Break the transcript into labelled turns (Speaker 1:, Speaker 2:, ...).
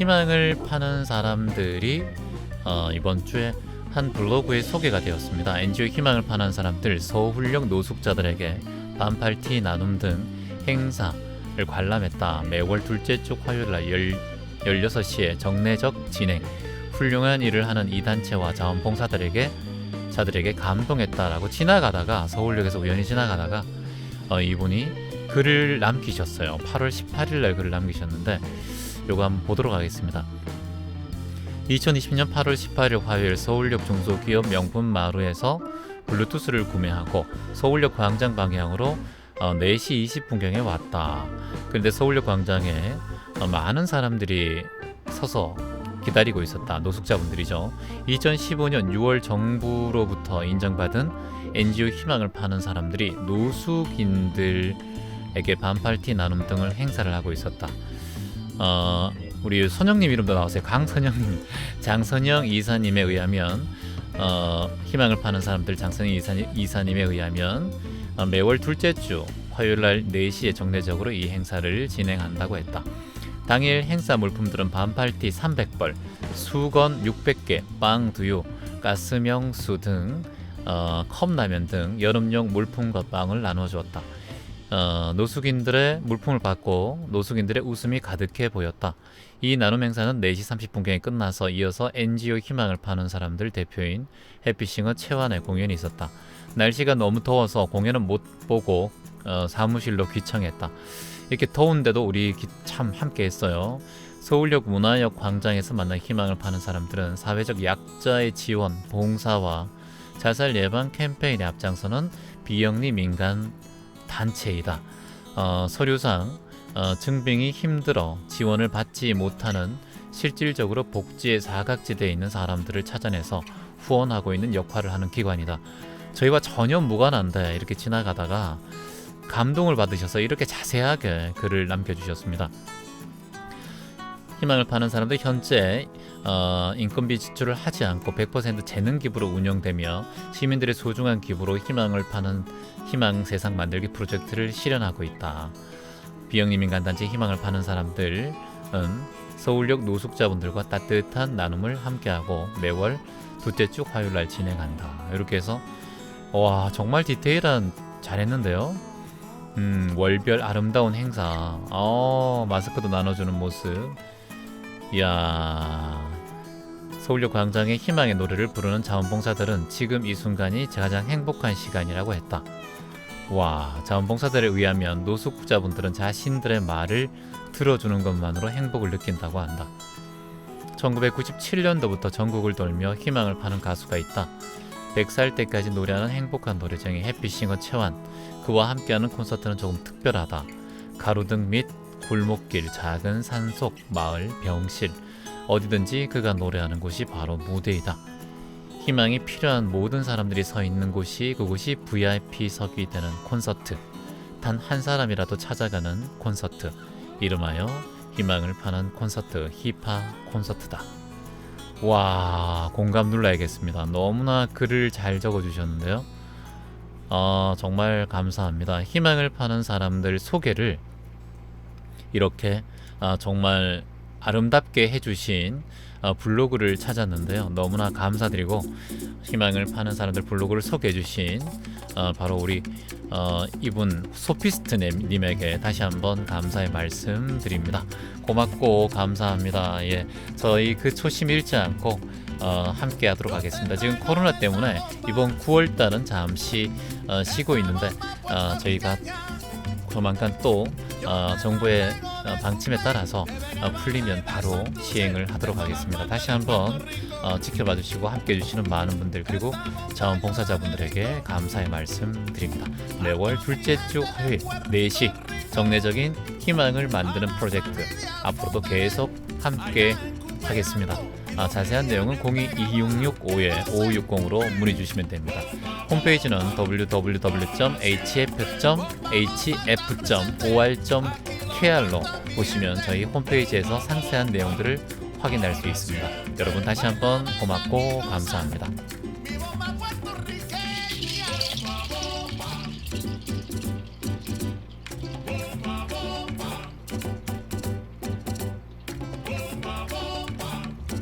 Speaker 1: 희망을 파는 사람들이 어, 이번 주에 한 블로그에 소개가 되었습니다. NGO 희망을 파는 사람들 서울역 노숙자들에게 반팔티 나눔 등 행사를 관람했다. 매월 둘째 주 화요일 날 16시에 정례적 진행. 훌륭한 일을 하는 이 단체와 자원봉사들에게 자들에게 감동했다라고 지나가다가 서울역에서 우연히 지나가다가 어, 이분이 글을 남기셨어요. 8월 18일 날 글을 남기셨는데 요거 한번 보도록 하겠습니다. 2020년 8월 18일 화요일 서울역 중소기업 명품 마루에서 블루투스를 구매하고 서울역 광장 방향으로 어, 4시 20분경에 왔다. 그런데 서울역 광장에 어, 많은 사람들이 서서 기다리고 있었다. 노숙자분들이죠. 2015년 6월 정부로부터 인정받은 NGO 희망을 파는 사람들이 노숙인들에게 반팔티 나눔 등을 행사를 하고 있었다. 어, 우리 선영님 이름도 나왔어요. 강선영님, 장선영 이사님에 의하면 어, 희망을 파는 사람들 장선영 이사, 이사님에 의하면 어, 매월 둘째 주 화요일 날 4시에 정례적으로 이 행사를 진행한다고 했다. 당일 행사 물품들은 반팔티 300벌, 수건 600개, 빵 두유, 가스명수 등 어, 컵라면 등 여름용 물품과 빵을 나눠 주었다. 어, 노숙인들의 물품을 받고 노숙인들의 웃음이 가득해 보였다. 이 나눔 행사는 4시 30분경에 끝나서 이어서 NGO 희망을 파는 사람들 대표인 해피싱어 채환의 공연이 있었다. 날씨가 너무 더워서 공연은 못 보고 어, 사무실로 귀청했다. 이렇게 더운데도 우리 기- 참 함께 했어요. 서울역 문화역 광장에서 만난 희망을 파는 사람들은 사회적 약자의 지원, 봉사와 자살 예방 캠페인에 앞장서는 비영리 민간 단체이다. 어, 서류상 어, 증빙이 힘들어 지원을 받지 못하는 실질적으로 복지의 사각지대에 있는 사람들을 찾아내서 후원하고 있는 역할을 하는 기관이다. 저희와 전혀 무관한데 이렇게 지나가다가 감동을 받으셔서 이렇게 자세하게 글을 남겨주셨습니다. 희망을 파는 사람들 현재 어, 인건비 지출을 하지 않고 100% 재능 기부로 운영되며 시민들의 소중한 기부로 희망을 파는 희망 세상 만들기 프로젝트를 실현하고 있다. 비영리 민간단체 희망을 파는 사람들은 서울역 노숙자분들과 따뜻한 나눔을 함께하고 매월 둘째 주 화요일 날 진행한다. 이렇게 해서 와 정말 디테일한 잘했는데요. 음 월별 아름다운 행사. 어 마스크도 나눠주는 모습. 이야 서울역 광장의 희망의 노래를 부르는 자원봉사들은 지금 이 순간이 가장 행복한 시간이라고 했다. 와, 자원봉사들에 의하면 노숙자분들은 자신들의 말을 들어주는 것만으로 행복을 느낀다고 한다. 1997년도부터 전국을 돌며 희망을 파는 가수가 있다. 100살 때까지 노래하는 행복한 노래쟁이 해피싱어 채환. 그와 함께하는 콘서트는 조금 특별하다. 가로등 및 골목길, 작은 산속, 마을, 병실 어디든지 그가 노래하는 곳이 바로 무대이다. 희망이 필요한 모든 사람들이 서 있는 곳이 그곳이 VIP석이 되는 콘서트. 단 한 사람이라도 찾아가는 콘서트. 이름하여 희망을 파는 콘서트, 힙하 콘서트다. 와, 공감 눌러야겠습니다. 너무나 글을 잘 적어 주셨는데요. 어, 정말 감사합니다. 희망을 파는 사람들 소개를 이렇게 아, 정말 아름답게 해주신 어, 블로그를 찾았는데요. 너무나 감사드리고 희망을 파는 사람들 블로그를 소개해주신 어, 바로 우리 어, 이분 소피스트님에게 다시 한번 감사의 말씀 드립니다. 고맙고 감사합니다. 예, 저희 그 초심 잃지 않고 어, 함께 하도록 하겠습니다. 지금 코로나 때문에 이번 9월 달은 잠시 어, 쉬고 있는데 어, 저희가 조만간 또 어, 정부의 어, 방침에 따라서 어, 풀리면 바로 시행을 하도록 하겠습니다. 다시 한번 어, 지켜봐 주시고 함께 해주시는 많은 분들 그리고 자원봉사자분들에게 감사의 말씀 드립니다. 매월 둘째 주 화요일 4시 정례적인 희망을 만드는 프로젝트 앞으로도 계속 함께 하겠습니다. 아, 자세한 내용은 022665-5560으로 문의 주시면 됩니다. 홈페이지는 www.hf.hf.or.kr로 보시면 저희 홈페이지에서 상세한 내용들을 확인할 수 있습니다. 여러분 다시 한번 고맙고 감사합니다.